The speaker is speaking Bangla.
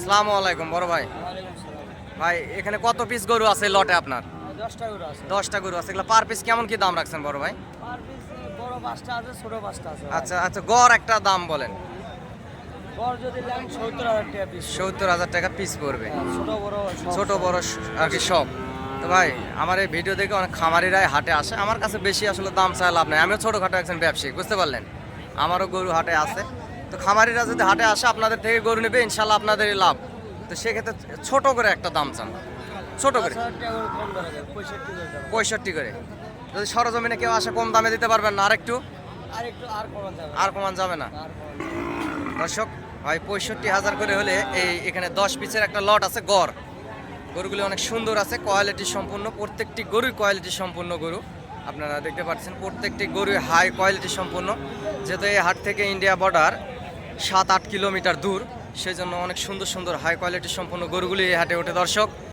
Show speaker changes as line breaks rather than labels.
আসসালামু আলাইকুম বড় ভাই। ভাই এখানে কত পিস গরু আছে লটে আপনার?
দশটা করে আছে।
দশটা গরু আছে। এগুলো পার পিস কেমন কি দাম রাখছেন বড় ভাই?
বড় পাঁচটা আছে ছোট পাঁচটা আছে।
আচ্ছা আচ্ছা গড় একটা দাম বলেন।
সত্তর হাজার টাকা পিস
পড়বে।
ছোট বড় সব।
ছোট বড় আর কি সব তো ভাই আমার এই ভিডিও দেখে অনেক খামারিরাই হাটে আসে। আমার কাছে বেশি আসলে দাম চাই লাভ নাই। আমিও ছোটোখাটো একজন ব্যবসায়ী বুঝতে পারলেন? আমারও গরু হাটে আছে। তো খামারিরা যদি হাটে আসে আপনাদের থেকে গরু নেবে ইনশাল্লাহ আপনাদেরই লাভ। তো সেক্ষেত্রে ছোট করে একটা দাম চান। ছোট করে?
পঁয়ষট্টি করে।
যদি সরজমিনে কেউ আসে কম দামে দিতে পারবেন না। আরেকটু?
আর
কমান যাবে না? দর্শক ভাই পঁয়ষট্টি হাজার করে হলে এই এখানে দশ পিসের একটা লট আছে গড়। গরুগুলি অনেক সুন্দর আছে কোয়ালিটি সম্পূর্ণ। প্রত্যেকটি গরুই কোয়ালিটি সম্পূর্ণ গরু। আপনারা দেখতে পাচ্ছেন প্রত্যেকটি গরুই হাই কোয়ালিটি সম্পূর্ণ। যেহেতু এই হাট থেকে ইন্ডিয়া বর্ডার সাত আট কিলোমিটার দূর। সেই জন্য অনেক সুন্দর সুন্দর হাই কোয়ালিটি সম্পন্ন গরুগুলি এই হাটে ওঠে দর্শক।